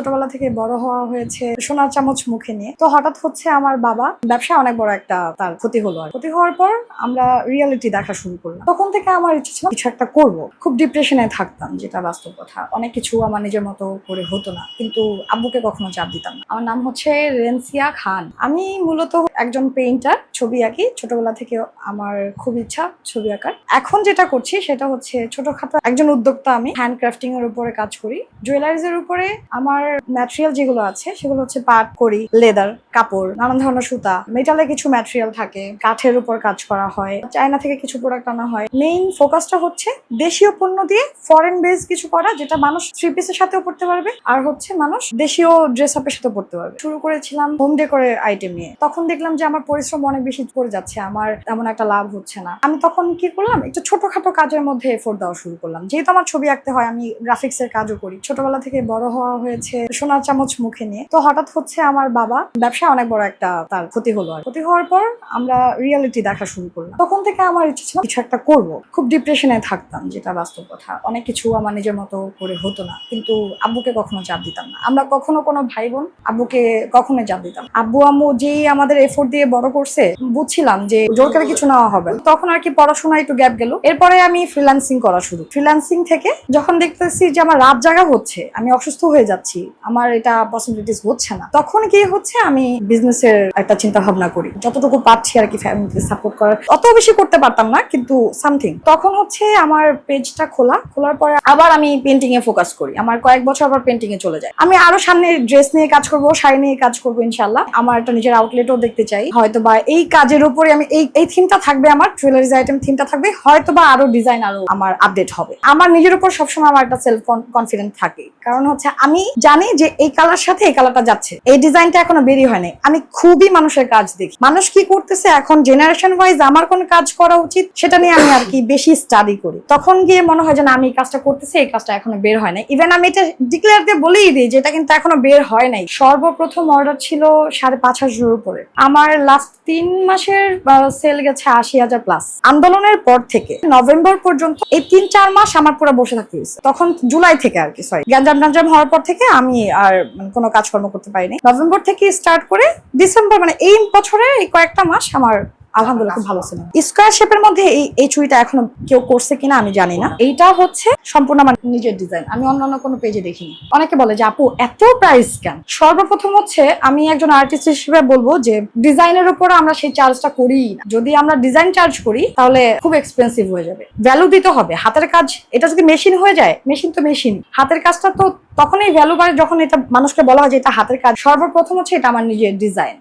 ছোটবেলা থেকে বড় হওয়া হয়েছে সোনার চামচ মুখে নিয়ে। তো হঠাৎ হচ্ছে আমার বাবা ব্যবসা অনেক বড় একটা তার ক্ষতি হলো আর ক্ষতি হওয়ার পর আমরা রিয়েলিটি দেখা শুরু করলাম। তখন থেকে আমার ইচ্ছে ছিল কিছু একটা করব। খুব ডিপ্রেশনে থাকতাম, যেটা বাস্তব কথা। অনেক কিছু আমার নিজের মতো করে হতো না, কিন্তু আব্বুকে কখনো চাপ দিতাম না। আমার নাম হচ্ছে রেনসিয়া খান। আমি মূলত একজন পেইন্টার ছবি আঁকি। ছোটবেলা থেকে আমার খুব ইচ্ছা ছবি আঁকার। এখন যেটা করছি সেটা হচ্ছে ছোটখাটো একজন উদ্যোক্তা আমি হ্যান্ড ক্রাফটিং এর উপরে কাজ করি। জুয়েলারিজ এর উপরে আমার ম্যাটেরিয়াল যেগুলো আছে, সেগুলো হচ্ছে পাট করি লেদার কাপড়, নানান ধরনের সুতা। মেটালে কিছু ম্যাটেরিয়াল থাকে, কাঠের উপর কাজ করা হয়, চায়না থেকে কিছু প্রোডাক্ট আনা হয়। মেইন ফোকাসটা হচ্ছে দেশীয় পণ্য দিয়ে ফরেন বেস কিছু করা, যেটা মানুষ থ্রি পিসের সাথেও পড়তে পারবে, আর হচ্ছে মানুষ দেশীয় ড্রেস আপের সাথে পড়তে পারবে। শুরু করেছিলাম হোম ডেকোরের আইটেম নিয়ে। তখন দেখলাম যে আমার পরিশ্রম অনেক বেশি পড়ে যাচ্ছে, আমার তেমন একটা লাভ হচ্ছে না। আমি তখন কি করলাম, একটু ছোটখাটো কাজের মধ্যে এফোর্ট দেওয়া শুরু করলাম। যেহেতু আমার ছবি আঁকতে হয়, আমি গ্রাফিক্স এর কাজও করি। ছোটবেলা থেকে বড় হওয়া হয়েছে সোনার চামচ মুখে নিয়ে। তো হঠাৎ হচ্ছে আমার বাবা, ব্যবসা অনেক বড় একটা তার ক্ষতি হলো আর। ক্ষতি হওয়ার পর আমরা রিয়েলিটি দেখা শুরু করলাম। তখন থেকে আমার ইচ্ছে ছিল কিছু একটা করব। খুব ডিপ্রেশনে থাকতাম, যেটা বাস্তব কথা। অনেক কিছু আমার নিজের মতো করে হতো না। কিন্তু আব্বুকে কখনো চাপ দিতাম না। আমরা কখনো কোনো ভাই বোন আব্বুকে কখনো চাপ দিতাম আব্বু আম্মু যেই আমাদের এফোর্ট দিয়ে বড় করছে, বুঝছিলাম যে জোর করে কিছু নেওয়া হবে তখন আর কি পড়াশোনা একটু গ্যাপ গেল। এরপরে আমি ফ্রিল্যান্সিং করা শুরু। ফ্রিল্যান্সিং থেকে যখন দেখতেছি যে আমার রাত জাগা হচ্ছে, আমি অসুস্থ হয়ে যাচ্ছি। আমার এটা পসিবিলিটিস হচ্ছে না। তখন কি হচ্ছে? আমি বিজনেসের একটা চিন্তা ভাবনা করি। যতটুকু পারছি আর কি ফ্যামিলিকে সাপোর্ট করার। অত বেশি করতে পারতাম না, কিন্তু সামথিং তখন হচ্ছে আমার পেজটা খোলা। খোলার পরে আবার আমি পেন্টিং এ ফোকাস করি। আমার কয়েক বছর আবার পেন্টিং এ চলে যায়। আমি আরও সামনে ড্রেস নিয়ে কাজ করব, শাড়ি নিয়ে কাজ করব ইনশাল্লাহ আমার একটা নিজের আউটলেটও দেখতে চাই। হয়তো বা এই কাজের উপরে আমি এই এই থিমটা থাকবে আমার জুয়েলারিজ আইটেম থিমটা থাকবে। হয়তো বা আরও ডিজাইন আরও আমার আপডেট হবে। আমার নিজের উপর সবসময় আমার একটা সেলফ কনফিডেন্ট থাকে। কারণ হচ্ছে আমি জানি যে এই কালার সাথে এই কালারটা যাচ্ছে। এই ডিজাইনটা এখনও বেরি হয়নি। আমি খুবই মানুষের কাজ দেখি। মানুষ কি করতেছে? এখন জেনারেশন ওয়াইজ আমার কোন কাজ করা উচিত? সেটা নিয়ে আমি আর কি বেশি স্টাডি করি। তখন গিয়ে মনে হয় যে, না, আমি এই কাজটা করতেছি, এই কাজটা এখনও বের হয় নাই। ইভেন আমি এটা ডিক্লেয়ার দিয়ে বলেই দিই যে, এটা কিন্তু এখনও বের হয় নাই। সর্বপ্রথম অর্ডার ছিল সাড়ে পাঁচ হাজারের উপরে। আমার লাস্ট তিন মাসের সেল গেছে আশি হাজার প্লাস আন্দোলনের পর থেকে নভেম্বর পর্যন্ত এই তিন চার মাস আমার পুরো বসে থাকতে তখন জুলাই থেকে আর কি সরি গ্যাঞ্জাম ট্যাঞ্জাম হওয়ার পর থেকে আমি আর কোনো কাজকর্ম করতে পারিনি। নভেম্বর থেকে স্টার্ট করে ডিসেম্বর মানে এই বছরে এই কয়েকটা মাস আমার আলহামদুলিল্লাহ খুব ভালো ছিল স্কোয়ার শেপের মধ্যে এই এই চুড়িটা এখনও কেউ করছে কিনা আমি জানি না। এইটা হচ্ছে সম্পূর্ণ আমার নিজের ডিজাইন আমি অন্যান্য কোনো পেজে দেখিনি। অনেকে বলে যে আপু এত প্রাইস কেন? সর্বপ্রথম হচ্ছে আমি একজন আর্টিস্ট হিসেবে বলব যে ডিজাইনের উপর আমরা সেই চার্জটা করি না। যদি আমরা ডিজাইন চার্জ করি তাহলে খুব এক্সপেন্সিভ হয়ে যাবে। ভ্যালু দিতে হবে। হাতের কাজ এটা যদি মেশিন হয়ে যায় মেশিন তো মেশিন হাতের কাজটা তো তখনই ভ্যালু বাড়ে যখন এটা মানুষকে বলা হয় যে এটা হাতের কাজ। সর্বপ্রথম হচ্ছে এটা আমার নিজের ডিজাইন